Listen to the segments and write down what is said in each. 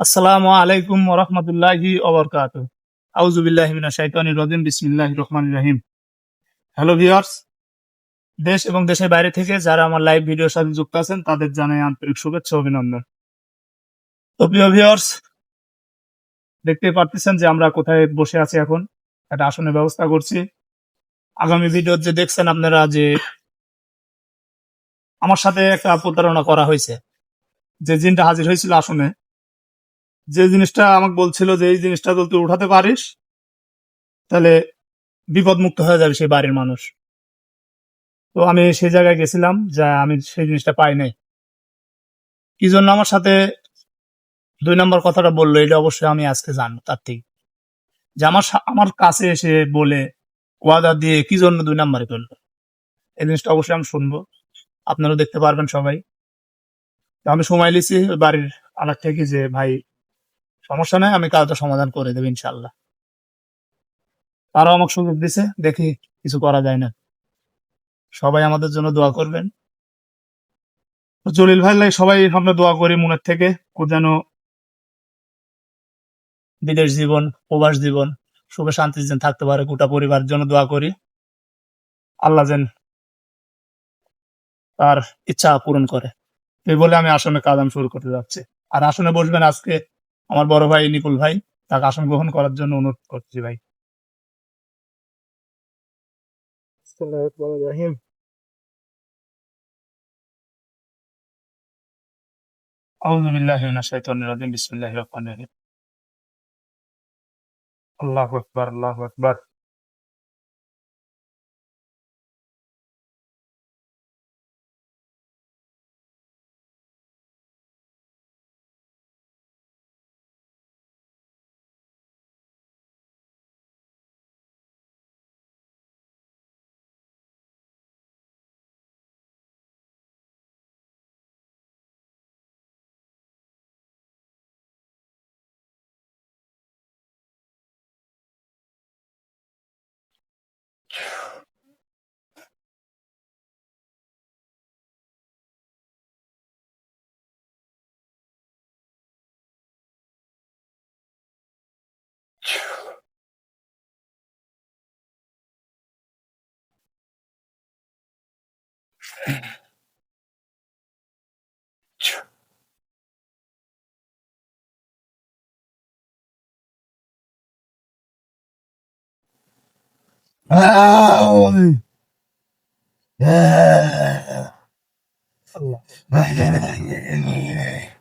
আসসালামু আলাইকুম ওরহমতুল্লাহি ওবরকাত আউজুবিল্লাহ মিনা শাইতানির রাজিম, বিসমিল্লাহির রহমানির রহিম। হ্যালো ভিউয়ার্স, দেশ এবং দেশের বাইরে থেকে যারা আমার লাইভ ভিডিওর সাথে যুক্ত আছেন, তাদের জানাই আন্তরিক শুভেচ্ছা অভিনন্দন। তো প্রিয় ভিউয়ার্স দেখতে পারতেছেন যে আমরা কোথায় বসে আছি এখন, একটা আসনের ব্যবস্থা করছি। আগামী ভিডিও যে দেখছেন আপনারা যে আমার সাথে একটা প্রতারণা করা হয়েছে। যে জিনটা হাজির হয়েছিল আসনে যে জিনিসটা আমাকে বলছিল যে এই জিনিসটা তুই উঠাতে পারিস, তাহলে বিপদ মুক্ত হয়ে যাবে সেই বাড়ির মানুষ। তো আমি সেই জায়গায় গেছিলাম, যা আমি সেই জিনিসটা পাই নাই। কি জন্য আমার সাথে দুই নম্বর কথাটা বলল, এটা অবশ্যই আমি আজকে জানব তার থেকে। যে আমার আমার কাছে এসে বলে, ওয়াদা দিয়ে কি জন্য দুই নম্বরে করল? এই জিনিসটা অবশ্যই আমি শুনব। আপনারাও দেখতে পারবেন সবাই। আমি সময় লিছি বাড়ির আলাগ থেকে যে, ভাই সমস্যা নাই, আমি কাজটা সমাধান করে দেবো ইনশাল্লাহ তারাও আমাকে সুযোগ দিছে, দেখি কিছু করা যায় না। সবাই আমাদের জন্য দোয়া করবেন। জলিল ভাই সবাই আমরা দোয়া করি মনের থেকে যেন বিদেশ জীবন, প্রবাস জীবন, সুখে শান্তি যেন থাকতে পারে, গোটা পরিবারের জন্য দোয়া করি। আল্লাহ যেন তার ইচ্ছা পূরণ করে। এই বলে আমি আসনে কাজ আমি শুরু করতে যাচ্ছি। আর আসনে বসবেন আজকে আমার বড় ভাই নিপুল ভাই তাকে আসন গ্রহণ করার জন্য অনুরোধ করছি ভাই রহিম أعوذ بالله من الشيطان الرجيم بسم الله الرحمن الرحيم الله أكبر الله أكبر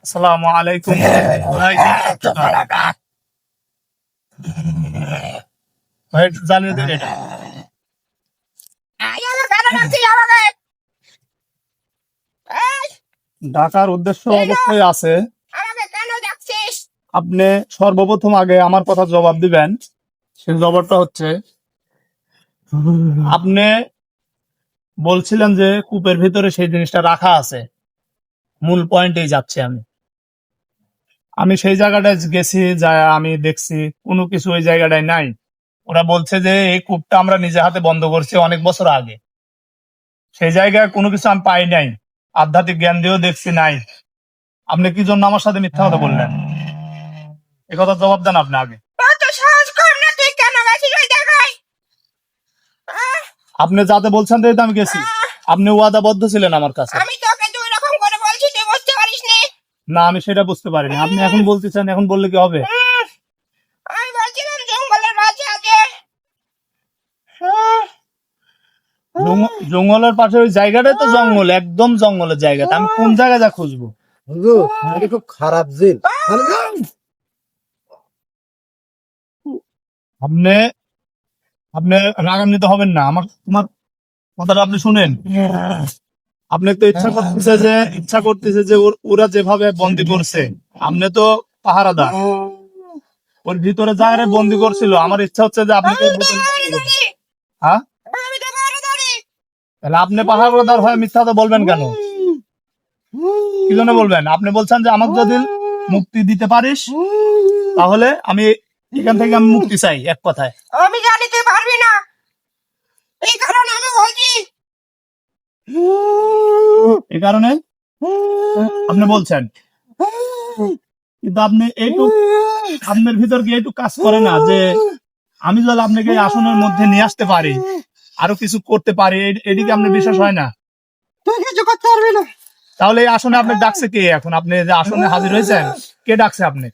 আসসালামু আলাইকুম ভাই ভাই জানিয়ে দিন এটা ডাকার উদ্দেশ্য অবশ্যই আছে। আপনি সর্বপ্রথম আগে আমার কথা জবাব দিবেন। সে জবাবটা হচ্ছে আপনি বলছিলেন যে কূপের ভিতরে সেই জিনিসটা রাখা আছে। মূল পয়েন্টেই যাচ্ছে আমি। আমি সেই জায়গাটায় গেছি যা আমি দেখছি কোনো কিছু ওই জায়গাটায় নাই। ওরা বলছে যে এই কূপটা আমরা নিজে হাতে বন্ধ করছি অনেক বছর আগে। সেই জায়গায় কোনো কিছু আমি পাই নাই। আধ্যাত্মিক জ্ঞান দিয়েও দেখছি নাই। আপনি কি জন্য আমার সাথে মিথ্যা কথা বললেন? এ কথা জবাব দেন আপনি আগে। আপনি যাতে বলছেন তাই তো আমি গেছি। আপনি ওয়াদাবদ্ধ ছিলেন আমার কাছে। আমি তোকে দুই রকম করে বলছি তুই বুঝতে পারিস না আমি সেটা বুঝতে পারিনি। আপনি এখন বলতেছেন এখন বললে কি হবে উম, আমি বলছিলাম জঙ্গলের মাঝে আছে আহ, জঙ্গ- জঙ্গলের পাশে ওই জায়গাটাই তো জঙ্গল একদম জঙ্গলের জায়গাটা। আমি কোন জায়গায় যা খুঁজবো? এটা খুব খারাপ জিন। আপনি আপনি রাগান্বিত হবেন না। আমার তোমার কথাটা আপনি শুনেন। আপনি তো ইচ্ছা করতেছে যে ইচ্ছা করতেছে যে ওর- ওরা যেভাবে বন্দি করছে আপনি তো পাহারাদার। ওর ভিতরে জায়গায় বন্দি করছিল আমার ইচ্ছা হচ্ছে যে আপনাকে আমি হ্যাঁ। তাহলে আপনি পাহারাদার হয়ে মিথ্যা তো বলবেন কেন? কি জন্য বলবেন? আপনি বলছেন যে আমাকে যদি মুক্তি দিতে পারিস তাহলে আমি এখান থেকে আমি মুক্তি চাই এক কথায়। আমি জানি তুই পারবি না। এই কারণে আমি বলছি। এই কারণে আপনি বলছেন। কিন্তু আপনি এইটুক আপনার ভিতর কি এইটুক কাজ করে না যে আমি যদি আপনাকে আসনের মধ্যে নিয়ে আসতে পারি আরও কিছু করতে পারি এদিকে আপনার বিশ্বাস হয় না? তুই কিছু করতে পারবি না। তাহলে এই আসনে আপনি ডাকছে কে এখন? আপনি যে আসনে হাজির হয়েছেন কে ডাকছে আপনি?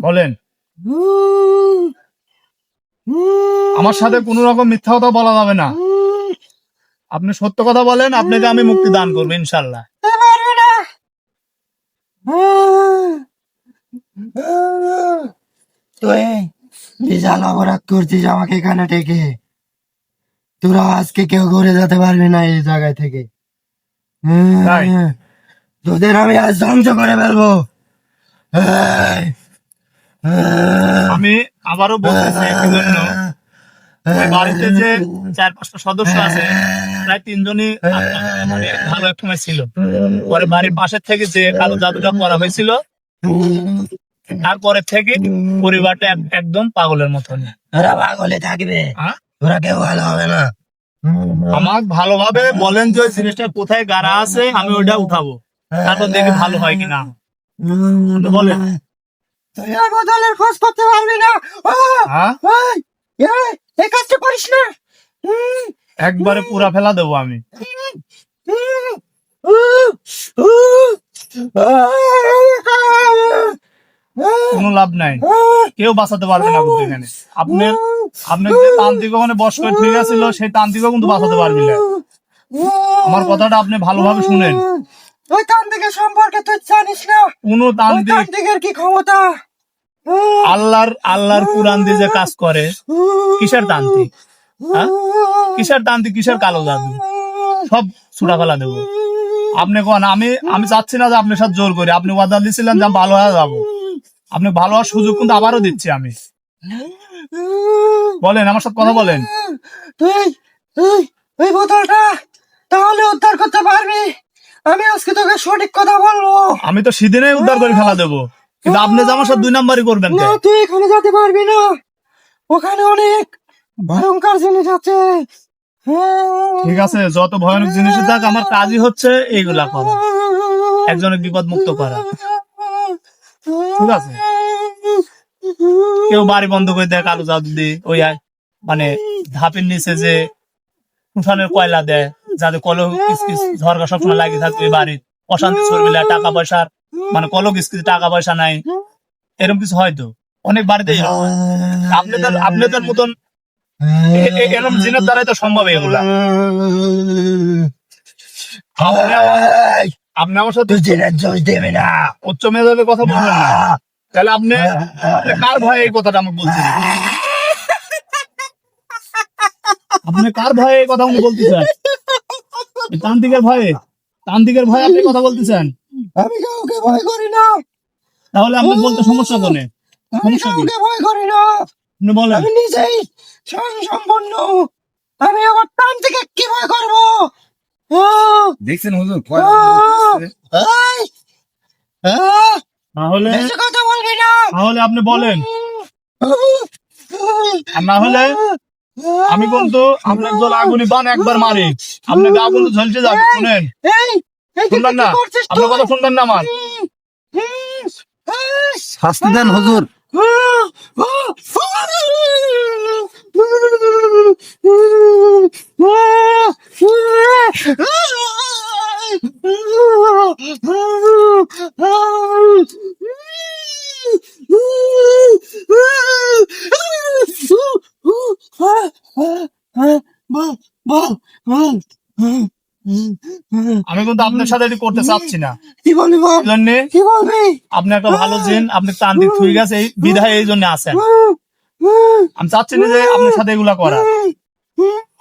বলেন। আমার সাথে কোন রকম মিথ্যা কথা বলা যাবে না। আপনি সত্য কথা বলেন আপনাকে আমি মুক্তি দান করব ইনশাল্লাহ তুই বিশাল অপরাধ করছিস আমাকে এখানে ডেকে? তোরা আজকে কেউ ঘুরে যেতে পারবি না এই জায়গায় থেকে। তাই? তোদের আমি আজ ধ্বংস করে ফেলব। এই, আমি আবারও বলতেছি একই জন্য ওই বাড়িতে যে চার পাঁচটা সদস্য আছে প্রায় তিনজনই মানে ভালো এক সময় ছিল পরে বাড়ির পাশের থেকে যে কালো জাদুটা করা হয়েছিল তারপরে থেকে পরিবারটা একদম পাগলের মতন। তোরা পাগলে থাকবে? তোরা কেউ ভালো হবে না। আমার ভালোভাবে বলেন যে জিনিসটা কোথায় গাড়া আছে আমি ওইটা উঠাবো। তারপর দেখি ভালো হয় কিনা। আপনি বলেন। তুই আর বদলের খোঁজ করতে পারবি না। এই, কাজটা করিস না। একবারে পুরা ফেলা দেবো আমি। কোনো লাভ নাই। কেউ বাঁচাতে পারবে না কিন্তু এখানে। আপনি আপনি যে তান্ত্রিক ওখানে বস করে ঠিক আছিল সেই তান্ত্রিকও কিন্তু বাঁচাতে পারবি না। আমার কথাটা আপনি ভালোভাবে শুনেন। ওই তান্ত্রিকের সম্পর্কে তুই জানিস না? কোনো তান্ত্রিক তান্ত্রিকের কি ক্ষমতা? আল্লাহর আল্লাহর কোরআন দিয়ে যে কাজ করে কিসের তান্ত্রিক? হ্যাঁ? কিসের তান্ত্রিক? কিসের কালো জাদু? সব ছুটা ফেলা দেবো। আপনি কোন আমি আমি চাচ্ছি না যে আপনার সাথে জোর করি। আপনি ওয়াদা দিয়েছিলেন যে ভালো হয়ে যাব। আপনি ভালো হওয়ার সুযোগ কিন্তু আবারও দিচ্ছি আমি। বলেন আমার সাথে কথা বলেন। তুই তুই এই বোতলটা তাহলে উদ্ধার করতে পারবি। আমি আজকে তোকে সঠিক কথা বলব। আমি তো সেদিনে উদ্ধার করে ফেলা দেবো। কিন্তু আপনি যে আমার সাথে দুই নাম্বারই করবেন না তুই এখানে যেতে পারবি না। ওখানে অনেক ভয়ঙ্কর জিনিস আছে। ঠিক আছে যত ভয়ানক জিনিস থাক আমার কাজই হচ্ছে এইগুলা করা। একজনের বিপদ মুক্ত করা। ঠিক আছে। কেউ বাড়ি বন্ধ করে দেয়, কালো জাদু দিয়ে, ওই মানে ধাপের নিচে যে উঠানের কয়লা দেয়, যাতে ঝরকা সবসময় লাগিয়ে থাকবে ওই বাড়ির। অশান্তি টাকা পয়সার মানে কলহ কিসকিস টাকা পয়সা নাই। এরকম কিছু হয়তো অনেক বাড়িতে হয়। আপনাদের আপনাদের মতন এরকম জিনের দ্বারাই তো সম্ভব এগুলা। আপনি আমার- সাথে জেনের জোশ দেবে না। উচ্চ মেধাবে কথা বলবেন না। তাহলে আপনি কার ভয়ে এই কথাটা আমাকে বলছেন আপনি কার ভয়ে এই কথা আমাকে বলতেছেন? তান্ত্রিকের ভয়ে? তান্ত্রিকের ভয়ে আপনি কথা বলতেছেন? আমি কাউকে ভয় করি না। তাহলে আপনি বলতে সমস্যা কোনে? আমি কাউকে ভয় করি না। বলেন। আমি নিজেই স্বয়ং সম্পন্ন। আমি আবার টান থেকে কি ভয় করব! দেখছেন হুজুর! তাহলে কথা বলবি না! তাহলে আপনি বলেন। আর না হলে আমি বলতো আপনার জল আগুনি বান একবার মারি। আপনি গা কিন্তু ঝলসে যাবে শুনেন। শুনবেন না? আপনার কথা শুনবেন না আমার। শাস্তি দেন হুজুর। Mom, mom, mom, mom. আমি কিন্তু আপনার সাথে এটি করতে চাচ্ছি না। কি বলবি বল? কি বলবি? আপনি একটা ভালো জিন আপনি তান্ত্রিক হয়ে গেছে এই বিধায় এই জন্য আছেন। আমি চাচ্ছি না যে আপনার সাথে এগুলা করা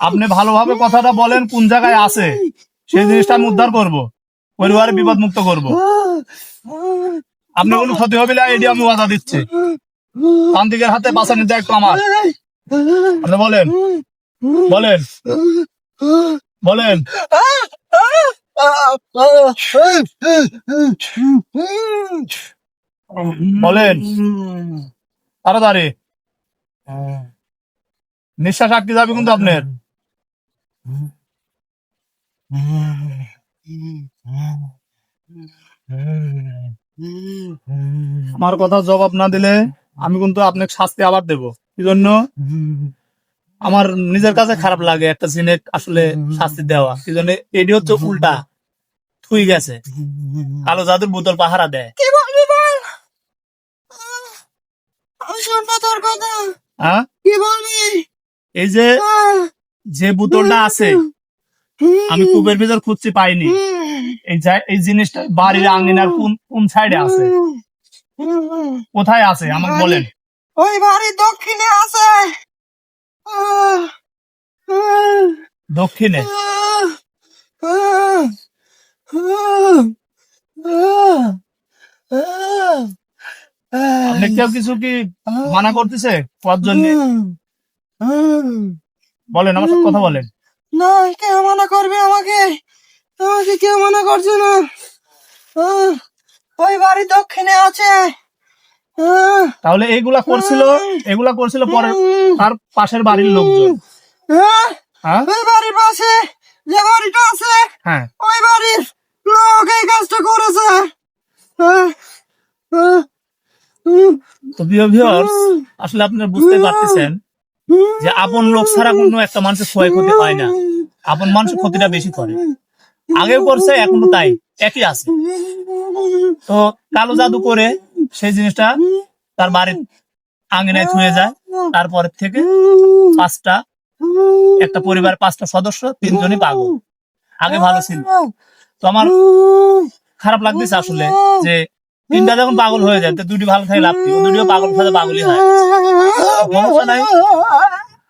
আপনি ভালোভাবে কথাটা বলেন কোন জায়গায় আছে সেই জিনিসটা আমি উদ্ধার করব পরিবারের বিপদ মুক্ত করব। আপনার কোনো ক্ষতি হবে না এটি আমি ওয়াদা দিচ্ছি। তান্ত্রিকের হাতে বাঁচানোর দায়িত্ব আমার। আপনি বলেন। বলেন। বলেন। বলেন। তাড়াতাড়ি। নিঃশ্বাস আটকে যাবে কিন্তু আপনার। আমার কথা জবাব না দিলে আমি কিন্তু আপনাকে শাস্তি আবার দেব। কি জন্য? আমার নিজের কাছে খারাপ লাগে একটা জিনিস আসলে শাস্তি দেওয়া। কি জন্য এটি হচ্ছে উল্টা। থুই গেছে। কালো জাদুর বোতল পাহারা দেয়। কি বলবি বল? আমি শুনব তোর কথা। হ্যাঁ কি বলবি? এই যে যে বোতলটা আছে আমি কূপের ভিতর খুঁজছি পাইনি। এই এই জিনিসটা বাড়ির আঙ্গিনার কোন কোন সাইডে আছে? কোথায় আছে? আমাকে বলেন। ওই বাড়ির দক্ষিণে আছে। দক্ষিণে। আপনি কেউ কিছু কি মানা করতেছে করার জন্য? বলেন, আমার সাথে কথা বলেন। না, কেউ মানা করবে আমাকে। আমাকে কেউ মানা করছে না। ওই বাড়ি দক্ষিণে আছে। তাহলে এইগুলা করছিল এগুলা করছিল পরে তার পাশের বাড়ির লোকজন। হ্যাঁ? ওই বাড়ির পাশে যে বাড়িটা আছে হ্যাঁ। ওই বাড়ির লোক এই কাজটা করেছে। উম, তো আসলে আপনারা বুঝতে পারতেছেন যে আপন লোক ছাড়া কোনো একটা মানুষের ক্ষয়ক্ষতি হয় না। আপন মানুষের ক্ষতিটা বেশি করে। আগেও করছে এখনও তাই। একই আছে। তো কালো জাদু করে সেই জিনিসটা তার বাড়ির আঙ্গিনায় ছুঁয়ে যায়। তারপর থেকে পাঁচটা, একটা পরিবার পাঁচটা সদস্য, তিনজনই পাগল। আগে ভালো ছিল। তো আমার খারাপ লাগতেছে আসলে যে তিনটা যখন পাগল হয়ে যায়, তো দুটি ভালো থাকে লাভ দুটিও পাগল, সাথে পাগলই হয়।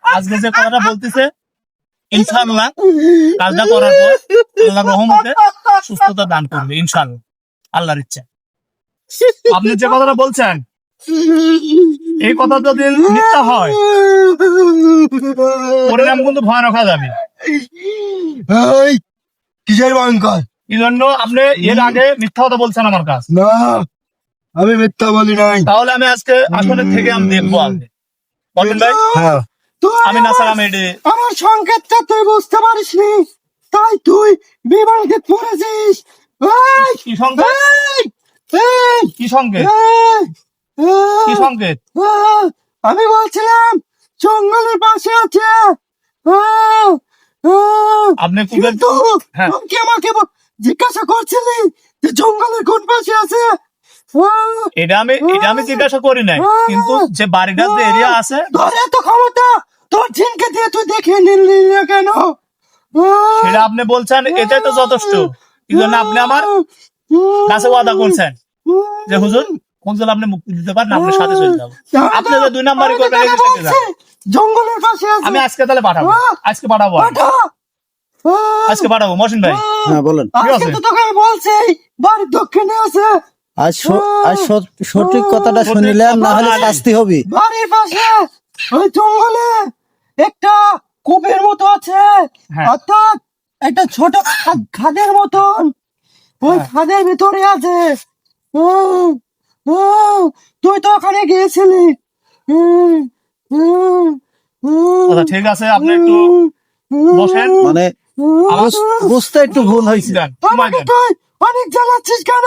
আজকে যে কথাটা বলতেছে, ইনশাআল্লাহ কাজটা করার পর আল্লাহ রহমতে সুস্থতা দান করবে, ইনশাআল্লাহ। আল্লাহর ইচ্ছা। আপনি যে কথাটা বলছেন এই কথা যদি মিথ্যা হয়। পরিণাম কিন্তু ভয়ানক যাবে কিসের ভয়ঙ্কর? এই জন্য আপনি এর আগে মিথ্যা কথা বলছেন আমার কাছে। না আমি মিথ্যা বলি নাই। তাহলে আমি আজকে আসলে থেকে আমি দেখব আগে। বলেন ভাই হ্যাঁ। আমি না স্যার আমি আমার সংকেতটা তুই বুঝতে পারিসনি। তাই তুই বিমানকে পড়েছিস। কি সংকেত? কি সংকেত কি সংকেত আমি বলছিলাম জঙ্গলের পাশে আছে। আপনি কিন্তু হ্যাঁ। কি আমাকে জিজ্ঞাসা করছিলি যে জঙ্গলের কোন পাশে আছে? এটা আমি এটা আমি জিজ্ঞাসা করি নাই। কিন্তু যে বাড়িটার যে এরিয়া আছে তোর এত ক্ষমতা। তোর ঝিনকে দিয়ে তুই দেখে নিলি না কেন? সেটা আপনি বলছেন এটাই তো যথেষ্ট। জন্য আপনি আমার কাছে ওয়াদা করছেন? যে হুজুর কনজল আপনি মুক্তি দিতে পারেন আপনার সাথে চলে যাব। আপনি যে দুই নাম্বারই করবেন জঙ্গলের পাশে আছে। আমি আজকে তাহলে পাঠাবো। আজকে পাঠাবো। আহ, আজকে পাঠাবো। মহসিন ভাই। হ্যাঁ। বলেন। ঠিক আজকে আছে। তো তোকে বলছি বাড়ির দক্ষিণে আছে। আজ আজ সঠিক কথাটা শুনিলেন না হলে শাস্তি হবে। বাড়ির পাশে ওই জঙ্গলে একটা কূপের মতো আছে। হ্যাঁ। অর্থাৎ একটা ছোট খাদের মতন। ওই হ্যাঁ। খাদের ভিতরে আছে উম, উম, তুই তো ওখানে গিয়েছিলি। আচ্ছা ঠিক আছে আপনি একটু বসেন। মানে বুঝতে একটু ভুল হয়েছে। দেন সময় আমাকে তুই অনেক জ্বালাচ্ছিস কেন?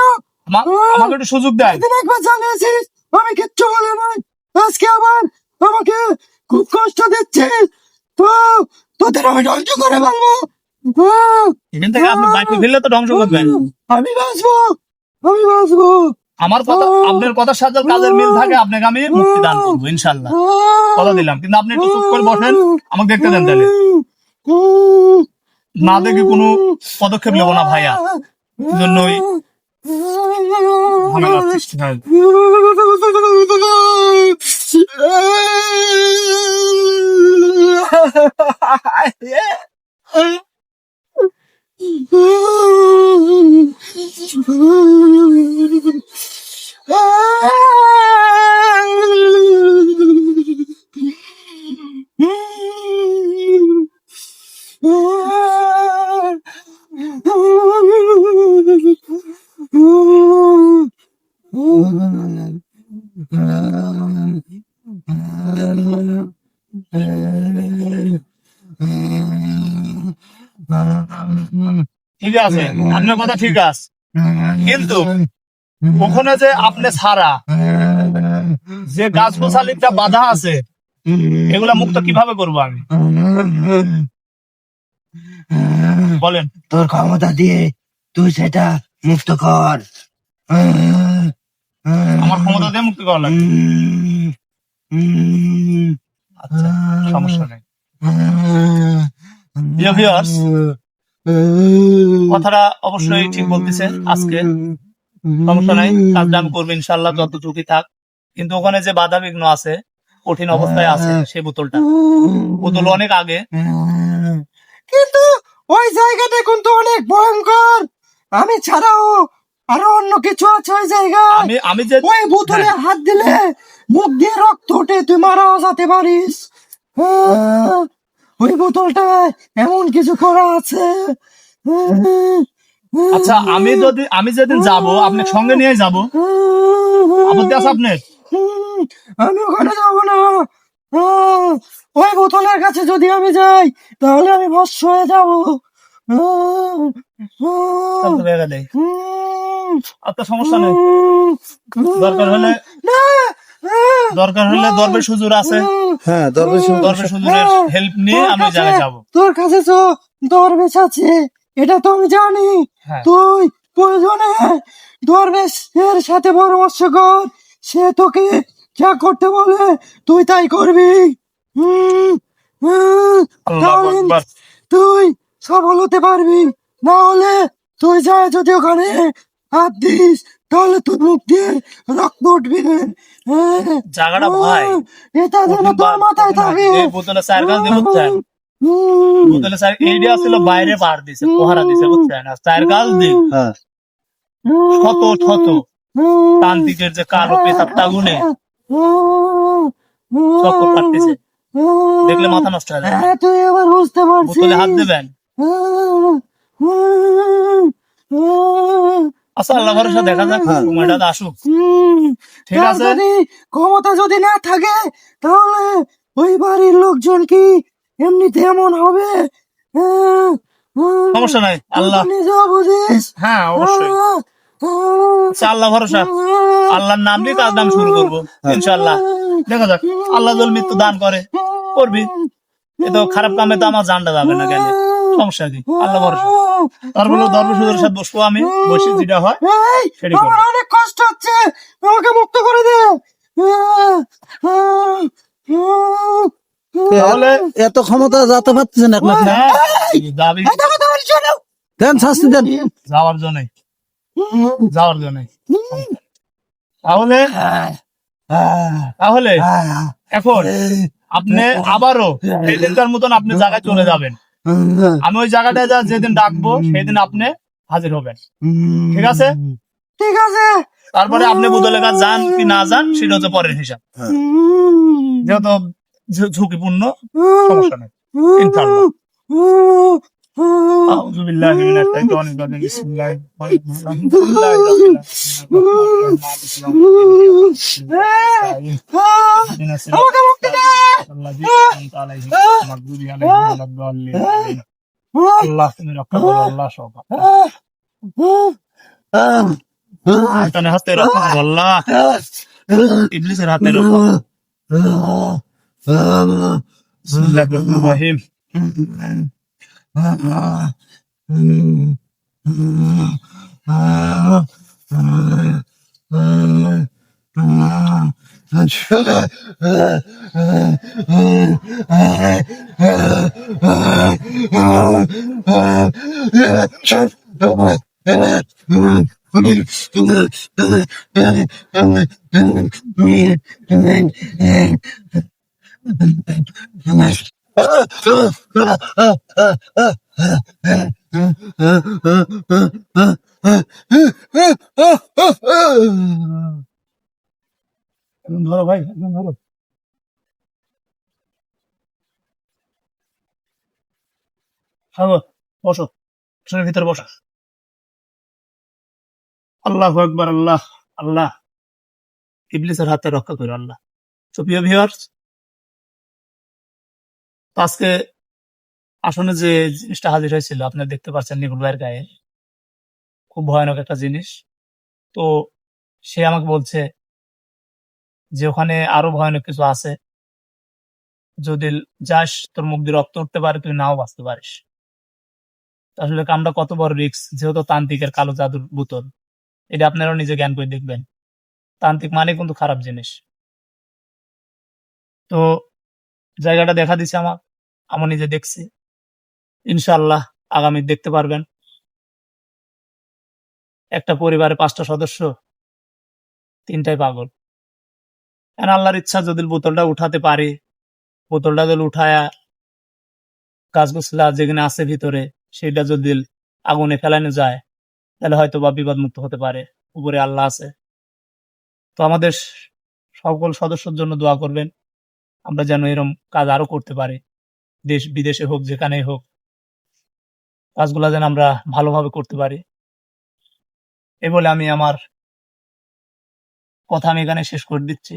আমা- আমাকে একটু সুযোগ দেন। একদিন একবার জ্বালিয়েছিস আমি কিচ্ছু বলি নাই। আজকে আবার আমাকে খুব কষ্ট দিচ্ছিস। তো তোদের আমি ধ্বংস করে আহ, এখান থেকে আপনি বাইকে ফেললে তো ধ্বংস করবেন। আমি বাঁচবো আমি বাঁচবো। আমার কথা আপনার কথার সাথে কাজের মিল থাকে আপনাকে আমি মুক্তি দান করব ইনশাল্লাহ। কথা দিলাম। কিন্তু আপনি একটু চুপ করে বসেন আমাকে দেখতে দেন তাহলে। না দেখে কোনো পদক্ষেপ নেব না ভাইয়া। জন্যই ঝামেলার Ah! ঠিক আছে আপনার কথা ঠিক আছে। কিন্তু ওখানে যে আপনি ছাড়া যে গাছ গোছালিটা বাধা আছে এগুলা মুক্ত কীভাবে করব আমি? বলেন। তোর ক্ষমতা দিয়ে তুই সেটা মুক্ত কর। আমার ক্ষমতা দিয়ে মুক্ত করা আচ্ছা সমস্যা নেই। কথাটা অবশ্যই ঠিক বলতেছে আজকে। সমস্যা নাই কাজটা আমি করব ইনশাল্লাহ যত ঝুঁকি থাক। কিন্তু ওখানে যে বাধা বিঘ্ন আছে কঠিন অবস্থায় আছে সেই বোতলটা। বোতল অনেক আগে। কিন্তু ওই জায়গাটা কিন্তু অনেক ভয়ঙ্কর। আমি ছাড়াও আরও অন্য কিছু আছে ওই জায়গায়। আমি আমি যে ওই বোতলে হাত দিলে মুখ দিয়ে রক্ত ওঠে তুই মারাও যেতে পারিস। আহ, ওই বোতলটায় এমন কিছু করা আছে। আচ্ছা আমি যদি আমি যেদিন যাব আপনি সঙ্গে নিয়ে যাব। আপত্তি আছে আপনার? আমি ওখানে যাব না। ওই বোতলের কাছে যদি আমি যাই তাহলে আমি ভস্য হয়ে যাব। আচ্ছা সমস্যা নেই। দরকার হলে না, দরকার হলে দরবেশ হুজুর আছে। হ্যাঁ দরবেশ দরবেশ হুজুরের হেল্প নিয়ে তোর আমি কাছে- যাব। তোর কাছে তো দরবেশ আছে এটা তো আমি জানি। হ্যাঁ। তুই প্রয়োজনে দরবেশ এর সাথে পরামর্শ কর সে তোকে যা করতে বলে তুই তাই করবি। তুই সফল হতে পারবি। না হলে তুই যা যদি ওখানে হাত দিস তাহলে তোর মুখ দিয়ে রক্ত উঠবে। জায়গাটা ভাই। এটা যেন তোর মাথায় থাকে এই বোতলে চার গাছ দিয়ে বুঝছেন? বোতলে চার এইটা ছিল বাইরে পার দিছে পোহারা দিছে বুঝছেন? আর চার গাছ দিয়ে হ্যাঁ। শত শত তান্ত্রিকের যে কালো পেশাব তাগুনে চক্কর কাটতেছে। দেখলে মাথা নষ্ট হয়ে যাবে। হ্যাঁ তুই এবার বুঝতে পারছিস। বোতলে হাত দেবেন। আচ্ছা আল্লাহ ভরসা দেখা যাক হ্যাঁ। সময়টা আসুক। ঠিক আছে? যদি ক্ষমতা যদি না থাকে তাহলে ওই বাড়ির লোকজন কি এমনিতে এমন হবে? হ্যাঁ, সমস্যা নাই আল্লাহ। বুঝিস। হ্যাঁ অবশ্যই। আচ্ছা আল্লাহ ভরসা। আল্লাহর নাম দিয়ে কাজ নাম শুরু করব ইনশাল্লাহ দেখা যাক আল্লাহ জল মৃত্যু দান করে। করবি। এ তো খারাপ কামে তো আমার জানটা যাবে না গেলে সমস্যা কি আল্লাহ ভরসা। তারপরে দরবেশ সাথে বসবো আমি বসে যেটা হয় এই, সেটাই করব। আমার অনেক কষ্ট হচ্ছে আমাকে মুক্ত করে দে। তাহলে এত ক্ষমতা যেতে পারতেছেন হ্যাঁ। দেন শাস্তি দেন। যাওয়ার জন্য। যাওয়ার জন্য। তাহলে তাহলে এখন আপনি আবারও মতন আপনি জায়গায় চলে যাবেন। আমি ওই জায়গাটায় যা যেদিন ডাকবো সেদিন আপনি হাজির হবেন ঠিক আছে ঠিক আছে তারপরে আপনি বদলে কাজ যান কি না যান সেটা হচ্ছে পরের হিসাব যেহেতু ঝু- ঝুঁকিপূর্ণ সমস্যা নেই ইনশাআল্লাহ। أعوذ بالله من الشيطان الرجيم بسم الله الرحمن الرحيم الحمد لله رب العالمين مالك يوم الدين اهدنا الصراط الذين أنعمت عليهم غير المغضوب عليهم ولا الضالين آمين। আল্লাহ তুমি রক্ষা করো আল্লাহ সব শয়তানের হাতে রক্ষা করো আল্লাহ ইবলিসের হাতে রক্ষা করো। বিসমিল্লাহির রহমানির রহিম Ventura. একদম ধরো ভাই, একদম ধরো। বসো আসনের ভিতরে বসো। আল্লাহ একবার আল্লাহ আল্লাহ। ইবলিসের হাতে রক্ষা করো, আল্লাহ। তো প্রিয় আজকে আসনে যে জিনিসটা হাজির হয়েছিল আপনারা দেখতে পাচ্ছেন নিপুল ভাইয়ের গায়ে। খুব ভয়ানক একটা জিনিস। তো সে আমাকে বলছে যে ওখানে আরও ভয়ানক কিছু আছে। যদি যাস, তোর মুখ দিয়ে রক্ত উঠতে পারে, তুই নাও বাঁচতে পারিস। আসলে কামটা কত বড় রিস্ক যেহেতু তান্ত্রিকের কালো জাদুর বোতল। এটা আপনারাও নিজে জ্ঞান করে দেখবেন। তান্ত্রিক মানে কিন্তু খারাপ জিনিস। তো জায়গাটা দেখা দিছে আমার, আমি নিজে দেখছি। ইনশাল্লাহ আগামী দেখতে পারবেন। একটা পরিবারে পাঁচটা সদস্য, তিনটাই পাগল। আর আল্লাহর ইচ্ছা যদি বোতলটা উঠাতে পারি, বোতলটা যদি উঠায়া গাছগুছলা যেখানে আছে ভিতরে, সেটা যদি আগুনে ফেলানো যায়, তাহলে হয়তো বা বিপদ মুক্ত হতে পারে, উপরে আল্লাহ আছে। তো আমাদের সকল সদস্যর জন্য দোয়া করবেন, আমরা যেন এরম কাজ আরও করতে পারি, দেশ, বিদেশে হোক, যেখানেই হোক। কাজগুলা যেন আমরা ভালোভাবে করতে পারি। এ বলে আমি আমার কথা আমি এখানে শেষ করে দিচ্ছি।